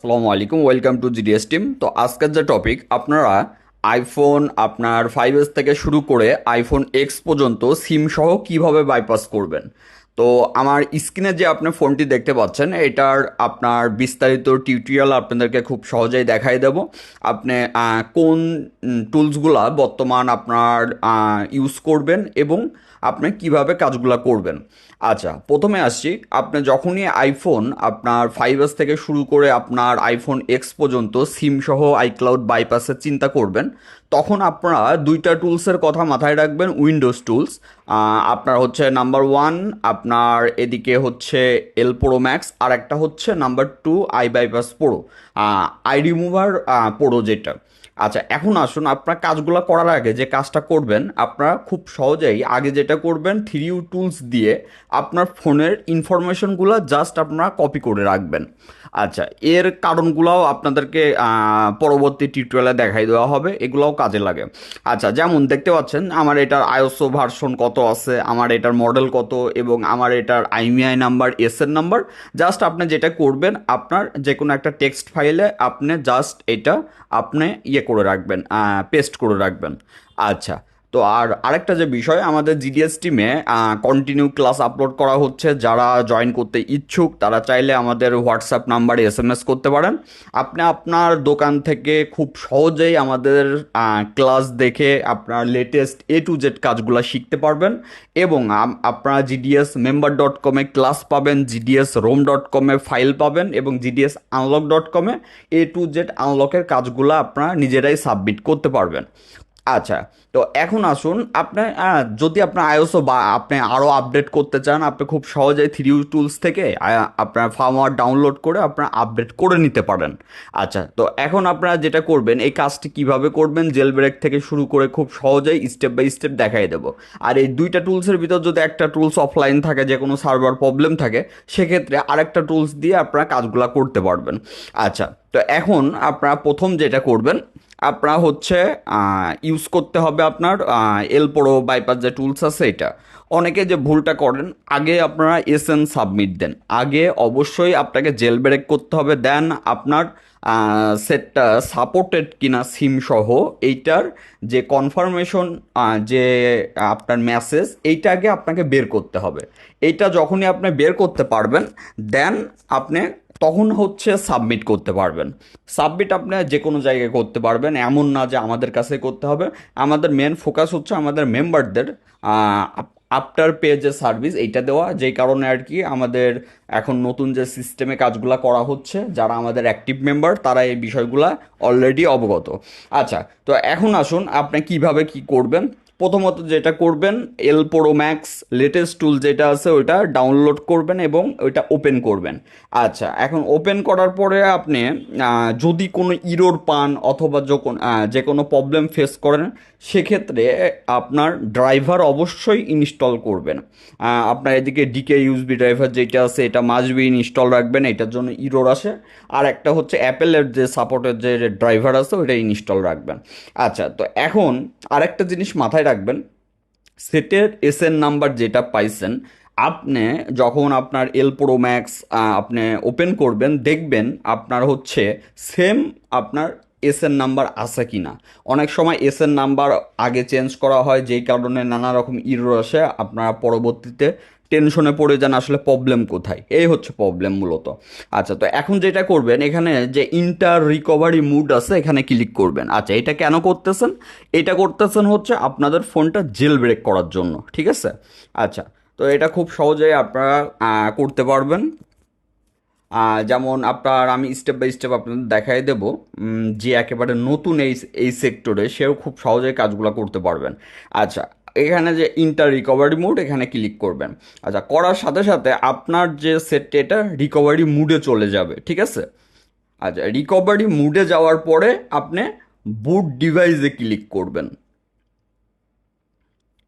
আসসালামু আলাইকুম, welcome to GDS team. তো আজকের যে টপিক, আপনারা আইফোন আপনার ফাইভ এস থেকে শুরু করে আইফোন এক্স পর্যন্ত সিম সহ কীভাবে বাইপাস করবেন? তো আমার স্ক্রিনে যে আপনি ফোনটি দেখতে পাচ্ছেন, এটার আপনার বিস্তারিত টিউটোরিয়াল আপনাদেরকে খুব সহজেই দেখাই দেব। আপনি কোন টুলসগুলা বর্তমান আপনার ইউজ করবেন এবং আপনি কীভাবে কাজগুলো করবেন। আচ্ছা প্রথমে আসছি, আপনি যখনই আইফোন আপনার ফাইভ এস থেকে শুরু করে আপনার আইফোন এক্স পর্যন্ত সিম সহ আইক্লাউড বাইপাসের চিন্তা করবেন তখন আপনারা দুইটা টুলসের কথা মাথায় রাখবেন, উইন্ডোজ টুলস। আপনার হচ্ছে নাম্বার ওয়ান, আপনার এদিকে হচ্ছে এল প্রো ম্যাক্স আর একটা হচ্ছে number two, I bypass pro. I remover pro যেটা। আচ্ছা এখন আসুন, আপনার কাজগুলো করার আগে যে কাজটা করবেন, আপনারা খুব সহজেই আগে যেটা করবেন, থ্রি ইউ টুলস দিয়ে আপনার ফোনের ইনফরমেশনগুলো জাস্ট আপনারা কপি করে রাখবেন। আচ্ছা এর কারণগুলোও আপনাদেরকে পরবর্তী টিউটোরিয়ালে দেখাই দেওয়া হবে, এগুলোও কাজে লাগে। আচ্ছা যেমন দেখতে পাচ্ছেন, আমার এটার আইওসো ভার্সন কত আছে, আমার এটার মডেল কত, এবং আমার এটার আইমিআই নাম্বার এস এর নাম্বার জাস্ট আপনি যেটা করবেন, আপনার যে কোনো একটা টেক্সট ফাইলে আপনি জাস্ট এটা আপনি ইয়ে করে রাখবেন পেস্ট করে রাখবেন। আচ্ছা তো আর আরেকটা যে বিষয়, আমাদের জিডিএস টিমে কন্টিনিউ ক্লাস আপলোড করা হচ্ছে। যারা জয়েন করতে ইচ্ছুক, তারা চাইলে আমাদের হোয়াটসঅ্যাপ নাম্বারে এস এম এস করতে পারেন। আপনি আপনার দোকান থেকে খুব সহজেই আমাদের ক্লাস দেখে আপনার লেটেস্ট এ টু জেড কাজগুলো শিখতে পারবেন। এবং আপনারা জিডিএস মেম্বার ডট কমে ক্লাস পাবেন জিডিএস রোম ডট কমে ফাইল পাবেন এবং জিডিএস আনলক ডট কমে এ টু জেড আনলকের কাজগুলো আপনারা নিজেরাই সাবমিট করতে পারবেন। আচ্ছা তো এখন আসুন আপনার যদি আপনার আইওসও বা আপনি আরও আপডেট করতে চান, আপনি খুব সহজেই থ্রি টুলস থেকে আপনার ফার্মওয়ার ডাউনলোড করে আপনার আপডেট করে নিতে পারেন। আচ্ছা তো এখন আপনারা যেটা করবেন, এই কাজটি কীভাবে করবেন জেল ব্রেক থেকে শুরু করে খুব সহজেই স্টেপ বাই স্টেপ দেখাই দেবো। আর এই দুইটা টুলসের ভিতর যদি একটা টুলস অফলাইন থাকে, যে কোনো সার্ভার প্রবলেম থাকে, সেক্ষেত্রে আরেকটা টুলস দিয়ে আপনারা কাজগুলো করতে পারবেন। আচ্ছা তো এখন আপনারা প্রথম যেটা করবেন, আপনারা হচ্ছে ইউজ করতে হবে আপনার এল প্রো বাইপাস যে টুলস আছে এটা। অনেকে যে ভুলটা করেন, আগে আপনারা এসএন সাবমিট দেন। আগে অবশ্যই আপনাকে জেল ব্রেক করতে হবে। দেন আপনার সেটটা সাপোর্টেড কিনা সিম সহ এইটার যে কনফার্মেশন যে আপনার মেসেজ এইটা আগে আপনাকে বের করতে হবে। এইটা যখনই আপনি বের করতে পারবেন দেন আপনি তখন হচ্ছে সাবমিট করতে পারবেন। সাবমিট আপনি যে কোনো জায়গায় করতে পারবেন, এমন না যে আমাদের কাছে করতে হবে। আমাদের মেন ফোকাস হচ্ছে আমাদের মেম্বারদের আফটার পে যে সার্ভিস এইটা দেওয়া, যেই কারণে আর কি আমাদের এখন নতুন যে সিস্টেমে কাজগুলো করা হচ্ছে, যারা আমাদের অ্যাক্টিভ মেম্বার তারা এই বিষয়গুলো অলরেডি অবগত। আচ্ছা তো এখন আসুন আপনি কীভাবে কি করবেন। প্রথমত যেটা করবেন L pro max latest tool যেটা আছে ওইটা ডাউনলোড করবেন এবং ওইটা ওপেন করবেন। আচ্ছা এখন ওপেন করার পরে আপনি যদি কোনো ইরোর পান অথবা যখন যে কোনো প্রবলেম ফেস করেন, সেক্ষেত্রে আপনার ড্রাইভার অবশ্যই ইনস্টল করবেন। আপনার এদিকে ডিকে ইউজবি ড্রাইভার যেটা আছে, এটা মাসবি ইনস্টল রাখবেন, এটার জন্য ইরোর আসে। আর একটা হচ্ছে অ্যাপেলের যে সাপোর্টের যে ড্রাইভার আছে ওইটা ইনস্টল রাখবেন। আচ্ছা তো এখন আরেকটা জিনিস মাথায় রাখবেন। সেটের এস এর নাম্বার যেটা পাইছেন, আপনি যখন আপনার এল প্রো ম্যাক্স আপনি ওপেন করবেন, দেখবেন আপনার হচ্ছে সেম আপনার এস এন নাম্বার আছে কি না অনেক সময় এস এর নাম্বার আগে চেঞ্জ করা হয়, যেই কারণে নানা রকম ইরো আসে, আপনারা পরবর্তীতে টেনশনে পড়ে যান আসলে প্রবলেম কোথায়? এই হচ্ছে প্রবলেম মূলত। আচ্ছা তো এখন যেটা করবেন, এখানে যে ইন্টার রিকভারি মুড আছে, এখানে ক্লিক করবেন। আচ্ছা এটা কেন করতেছেন? এটা করতেছেন হচ্ছে আপনাদের ফোনটা জেল ব্রেক করার জন্য, ঠিক আছে? আচ্ছা তো এটা খুব সহজেই আপনারা করতে পারবেন। যেমন আপনার আমি স্টেপ বাই স্টেপ আপনাদের দেখাই দেব যে একেবারে নতুন এই এই সেক্টরে সেও খুব সহজেই কাজগুলো করতে পারবেন। আচ্ছা এখানে যে ইন্টার রিকভারি মুড এখানে ক্লিক করবেন। আচ্ছা করার সাথে সাথে আপনার যে সেটটা এটা রিকভারি মুডে চলে যাবে, ঠিক আছে? আচ্ছা রিকভারি মুডে যাওয়ার পরে আপনি বুট ডিভাইসে ক্লিক করবেন।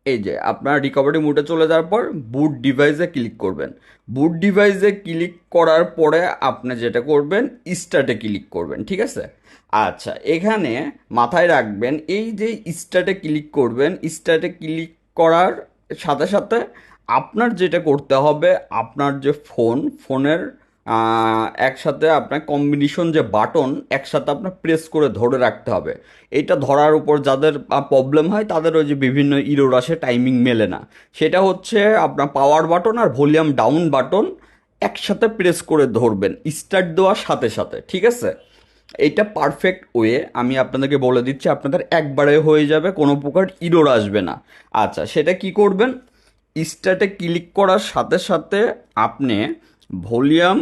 এই যে, আপনার রিকভারি মুডে চলে যাওয়ার পর বুট ডিভাইসে ক্লিক করবেন। বুট ডিভাইসে ক্লিক করার পরে আপনি যেটা করবেন স্টার্টে ক্লিক করবেন, ঠিক আছে? আচ্ছা এখানে মাথায় রাখবেন, এই যে স্টার্টে ক্লিক করবেন স্টার্টে ক্লিক করার সাথে সাথে আপনার যেটা করতে হবে, আপনার যে ফোন ফোনের একসাথে আপনার কম্বিনেশন যে বাটন একসাথে আপনার প্রেস করে ধরে রাখতে হবে। এটা ধরার উপর যাদের প্রবলেম হয়, তাদের ওই যে বিভিন্ন ইরোর আসে টাইমিং মেলে না। সেটা হচ্ছে আপনার পাওয়ার বাটন আর ভলিউম ডাউন বাটন একসাথে প্রেস করে ধরবেন স্টার্ট দেওয়ার সাথে সাথে, ঠিক আছে? এইটা পারফেক্ট ওয়ে আমি আপনাদেরকে বলে দিচ্ছি, আপনাদের একবারে হয়ে যাবে, কোনো প্রকার ইরোর আসবে না। আচ্ছা সেটা কি করবেন? স্টার্টে ক্লিক করার সাথে সাথে আপনি ভলিউম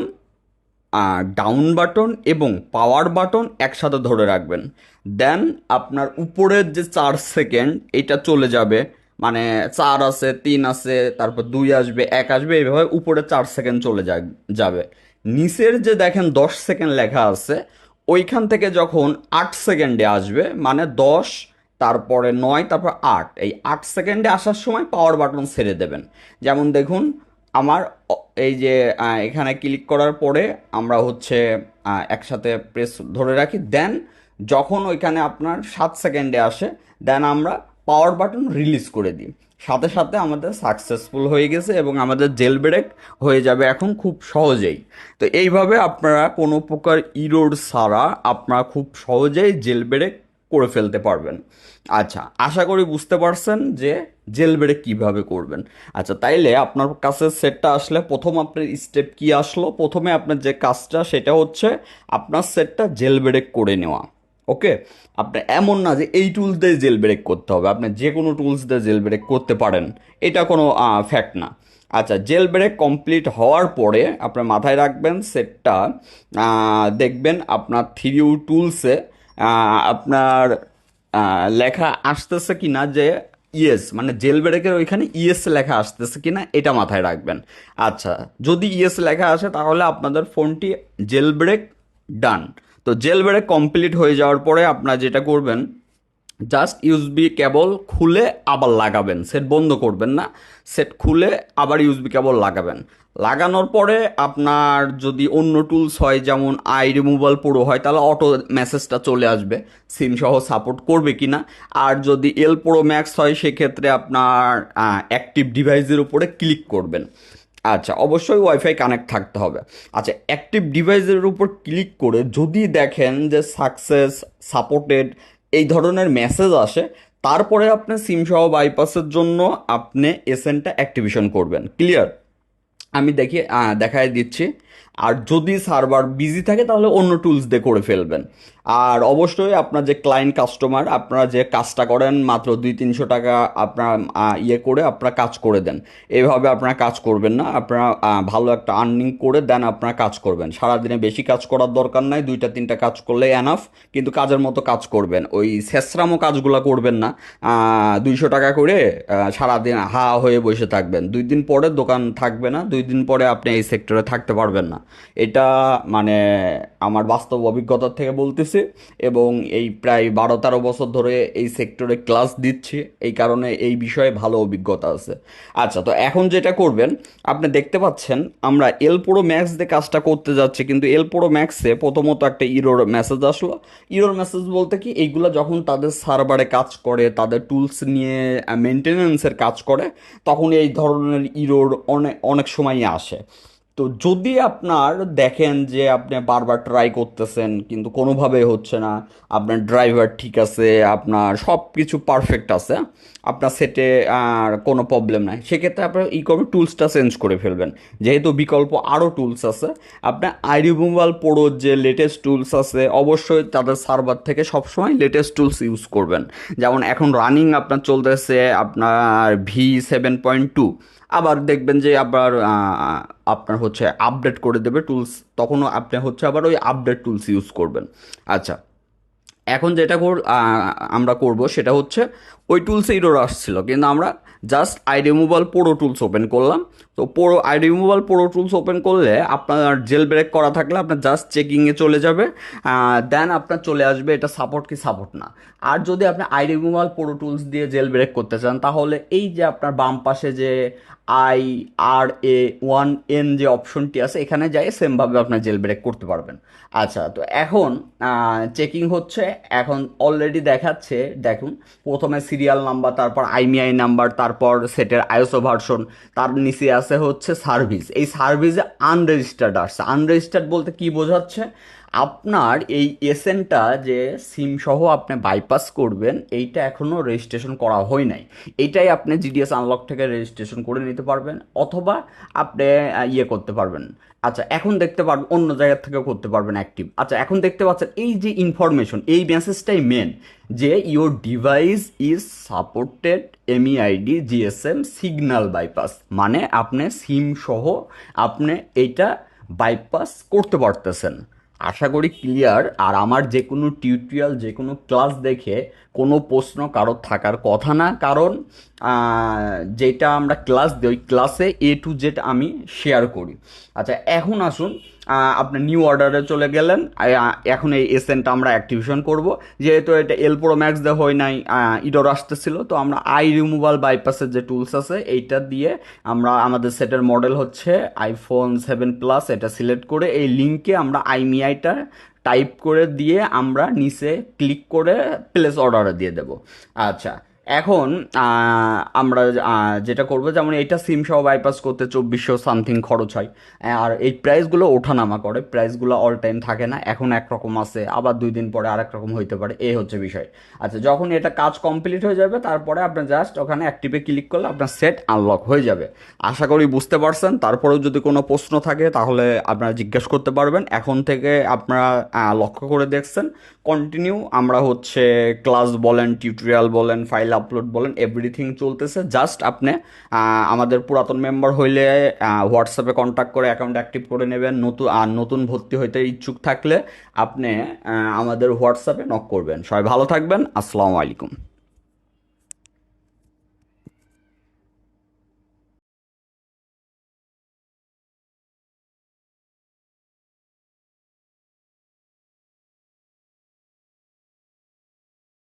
ডাউন বাটন এবং পাওয়ার বাটন একসাথে ধরে রাখবেন। দেন আপনার উপরের যে চার সেকেন্ড এটা চলে যাবে। মানে চার আছে, তিন আছে, তারপর দুই আসবে, এক আসবে, এইভাবে উপরে চার সেকেন্ড চলে যাবে। নিচের যে দেখেন দশ সেকেন্ড লেখা আছে ওইখান থেকে যখন আট সেকেন্ডে আসবে মানে দশ, তারপরে নয়, তারপর আট, এই আট সেকেন্ডে আসার সময় পাওয়ার বাটন ছেড়ে দেবেন। যেমন দেখুন, আমার এই যে এখানে ক্লিক করার পরে আমরা হচ্ছে একসাথে প্রেস ধরে রাখি দেন যখন ওইখানে আপনার সাত সেকেন্ডে আসে দেন আমরা পাওয়ার বাটন রিলিজ করে দিই। সাথে সাথে আমাদের সাকসেসফুল হয়ে গেছে এবং আমাদের জেল ব্রেক হয়ে যাবে এখন খুব সহজেই। তো এইভাবে আপনারা কোনো প্রকার ইরোড ছাড়া আপনারা খুব সহজেই জেল ব্রেক করে ফেলতে পারবেন। আচ্ছা আশা করি বুঝতে পারছেন যে জেল ব্রেক কীভাবে করবেন। আচ্ছা তাইলে আপনার কাছে সেটটা আসলে প্রথম আপনার স্টেপ কি আসলো? প্রথমে আপনার যে কাজটা সেটা হচ্ছে আপনার সেটটা জেল ব্রেক করে নেওয়া। ওকে আপনার এমন না যে এই টুলস দিয়ে জেল ব্রেক করতে হবে। আপনি যে কোনো টুলস দিয়ে জেল ব্রেক করতে পারেন। এটা কোনো ফ্যাক্ট না। আচ্ছা জেল ব্রেক কমপ্লিট হওয়ার পরে আপনার মাথায় রাখবেন সেটটা দেখবেন আপনার থ্রি ইউ টুলসে আপনার লেখা আসতেছে কি না যে ইয়েস মানে জেল ব্রেকের ওইখানে ইয়েস লেখা আসতেছে কি না এটা মাথায় রাখবেন। আচ্ছা যদি ইয়েস লেখা আসে তাহলে আপনাদের ফোনটি জেল ব্রেক ডান তো জেল ব্রেক কমপ্লিট হয়ে যাওয়ার পরে আপনারা যেটা করবেন জাস্ট ইউএসবি কেবল খুলে আবার লাগাবেন। সেট বন্ধ করবেন না। সেট খুলে আবার ইউএসবি কেবল লাগাবেন। লাগানোর পরে আপনার যদি অন্য টুলস হয়, যেমন আই রিমুভাল পুরো হয়, তাহলে অটো মেসেজটা চলে আসবে। সিম সহ সাপোর্ট করবে কিনা আর যদি এল প্রো ম্যাক্স হয়, সেক্ষেত্রে আপনার অ্যাক্টিভ ডিভাইসের উপরে ক্লিক করবেন। আচ্ছা অবশ্যই ওয়াইফাই কানেক্ট থাকতে হবে। আচ্ছা অ্যাক্টিভ ডিভাইসের উপর ক্লিক করে যদি দেখেন যে সাকসেস সাপোর্টেড এই ধরনের মেসেজ আসে, তারপরে আপনি সিম সহ বাইপাসের জন্য আপনি এসএনটা অ্যাক্টিভেশন করবেন। ক্লিয়ার আমি দেখি দেখায় দিচ্ছি। আর যদি সার্ভার বিজি থাকে, তাহলে অন্য টুলস দিয়ে করে ফেলবেন। আর অবশ্যই আপনার যে ক্লায়েন্ট কাস্টমার আপনারা যে কাজটা করেন, মাত্র দুই তিনশো টাকা আপনার ইয়ে করে আপনারা কাজ করে দেন। এভাবে আপনারা কাজ করবেন না। আপনারা ভালো একটা আর্নিং করে দেন, আপনারা কাজ করবেন। সারাদিনে বেশি কাজ করার দরকার নাই, দুইটা, তিনটা কাজ করলে এনাফ কিন্তু কাজের মতো কাজ করবেন। ওই শেষরামো কাজগুলো করবেন না। দুইশো টাকা করে সারাদিন হা হয়ে বসে থাকবেন। দুই দিন পরে দোকান থাকবে না, দুই দিন পরে আপনি এই সেক্টরে থাকতে পারবেন না। এটা মানে আমার বাস্তব অভিজ্ঞতার থেকে বলতেছি এবং এই প্রায় বারো তেরো বছর ধরে এই সেক্টরে ক্লাস দিচ্ছি, এই কারণে এই বিষয়ে ভালো অভিজ্ঞতা আছে। আচ্ছা তো এখন যেটা করবেন, আপনি দেখতে পাচ্ছেন আমরা এল প্রো ম্যাক্স দিয়ে কাজটা করতে যাচ্ছি, কিন্তু এল প্রো ম্যাক্সে প্রথমত একটা ইরোর মেসেজ আসলো। ইরোর মেসেজ বলতে কি, এইগুলো যখন তাদের সার্ভারে কাজ করে, তাদের টুলস নিয়ে মেনটেনেন্সের কাজ করে, তখন এই ধরনের ইরোর অনেক অনেক সময়ই আসে। তো যদি আপনার দেখেন যে আপনি বারবার ট্রাই করতেছেন, কিন্তু কোনোভাবেই হচ্ছে না, আপনার ড্রাইভার ঠিক আছে, আপনার সব কিছু পারফেক্ট আছে, আপনার সেটে আর কোনো প্রবলেম নাই, সেক্ষেত্রে আপনার ই করবেন টুলসটা চেঞ্জ করে ফেলবেন। যেহেতু বিকল্প আরও টুলস আছে, আপনার আই রিমুভাল পোড়োর যে লেটেস্ট টুলস আছে, অবশ্যই তাদের সার্ভার থেকে সবসময় লেটেস্ট টুলস ইউজ করবেন। যেমন এখন রানিং আপনার চলতেছে আপনার ভি সেভেন পয়েন্ট টু আবার দেখবেন যে আবার আপনার হচ্ছে আপডেট করে দেবে টুলস তখনও আপনি হচ্ছে আবার ওই আপডেট টুলস ইউজ করবেন। আচ্ছা এখন যেটা আমরা করব সেটা হচ্ছে ওই টুলসে ইরোর আসছিল, কিন্তু আমরা just I removal pro tools open করলাম। তো pro I removal pro tools open করলে আপনার জেল ব্রেক করা থাকলে আপনার জাস্ট চেকিংয়ে চলে যাবে। দেন আপনার চলে আসবে এটা সাপোর্ট কি সাপোর্ট না। আর যদি আপনি আই রিমুভাল পোড়ো টুলস দিয়ে জেল ব্রেক করতে চান, তাহলে এই যে আপনার বাম পাশে যে I R A one N যে অপশনটি আছে, এখানে যাই সেমভাবে আপনার জেল ব্রেক করতে পারবেন। আচ্ছা তো এখন চেকিং হচ্ছে। এখন অলরেডি দেখাচ্ছে, দেখুন, প্রথমে সিরিয়াল নাম্বার তারপর আইমিআই নাম্বার তার তারপর সেটের আইএসও ভার্সন তার নিচে আছে হচ্ছে সার্ভিস এই সার্ভিসে আনরেজিস্টার্ড আসছে। আনরেজিস্টার্ড বলতে কি বোঝাচ্ছে? আপনার এই এসেনটা যে সিম সহ আপনি বাইপাস করবেন, এইটা এখনও রেজিস্ট্রেশন করা হয় নাই। এইটাই আপনি জিডিএস আনলক থেকে রেজিস্ট্রেশন করে নিতে পারবেন, অথবা আপনি ইয়ে করতে পারবেন। আচ্ছা এখন দেখতে পারবেন অন্য জায়গা থেকেও করতে পারবেন অ্যাক্টিভ আচ্ছা এখন দেখতে পাচ্ছেন, এই যে ইনফরমেশন এই মেসেজটাই মেন যে your device is supported MEID GSM signal bypass মানে আপনি সিম সহ আপনি এইটা বাইপাস করতে পারতেছেন। আশা করি ক্লিয়ার আর আমার যে কোনো টিউটোরিয়াল যে কোনো ক্লাস দেখে কোনো প্রশ্ন কারোর থাকার কথা না। কারণ যেটা আমরা ক্লাস দিই ওই ক্লাসে এ টু জেড আমি শেয়ার করি। আচ্ছা এখন আসুন আহ, আপনি নিউ অর্ডারে চলে গেলেন। এখন এই এসেনটা আমরা অ্যাক্টিভেশন করব। যেহেতু এটা এল প্রো ম্যাক্স দেওয়া হয় নাই ইডোর আসতেছিল তো আমরা আই রিমুভাল বাইপাসের যে টুলস আছে এইটা দিয়ে আমরা আমাদের সেটের মডেল হচ্ছে আইফোন সেভেন প্লাস এটা সিলেক্ট করে এই লিঙ্কে আমরা আইমিআইটা টাইপ করে দিয়ে আমরা নিচে ক্লিক করে প্লেস অর্ডারে দিয়ে দেব। আচ্ছা এখন আমরা যেটা করব যেমন এটা সিম সহ বাইপাস করতে চব্বিশশো সামথিং খরচ হয়। আর এই প্রাইসগুলো ওঠানামা করে। প্রাইসগুলো অল টাইম থাকে না। এখন একরকম আছে। আবার দুই দিন পরে আরেক রকম হইতে পারে। এই হচ্ছে বিষয়। আচ্ছা যখন এটা কাজ কমপ্লিট হয়ে যাবে, তারপরে আপনার জাস্ট ওখানে অ্যাক্টিভে ক্লিক করলে আপনার সেট আনলক হয়ে যাবে। আশা করি বুঝতে পারছেন। তারপরেও যদি কোনো প্রশ্ন থাকে, তাহলে আপনারা জিজ্ঞেস করতে পারবেন। এখন থেকে আপনারা লক্ষ্য করে দেখছেন। কন্টিনিউ আমরা হচ্ছে ক্লাস বলেন টিউটোরিয়াল বলেন ফাইল আপলোড বলেন এভরিথিং চলতেছে। জাস্ট আপনি আমাদের পুরাতন মেম্বার হইলে হোয়াটসঅ্যাপে কন্ট্যাক্ট করে অ্যাকাউন্ট অ্যাক্টিভ করে নেবেন। নতুন আর নতুন ভর্তি হইতে ইচ্ছুক থাকলে আপনি আমাদের হোয়াটসঅ্যাপে নক করবেন। সবাই ভালো থাকবেন। আসসালামু আলাইকুম।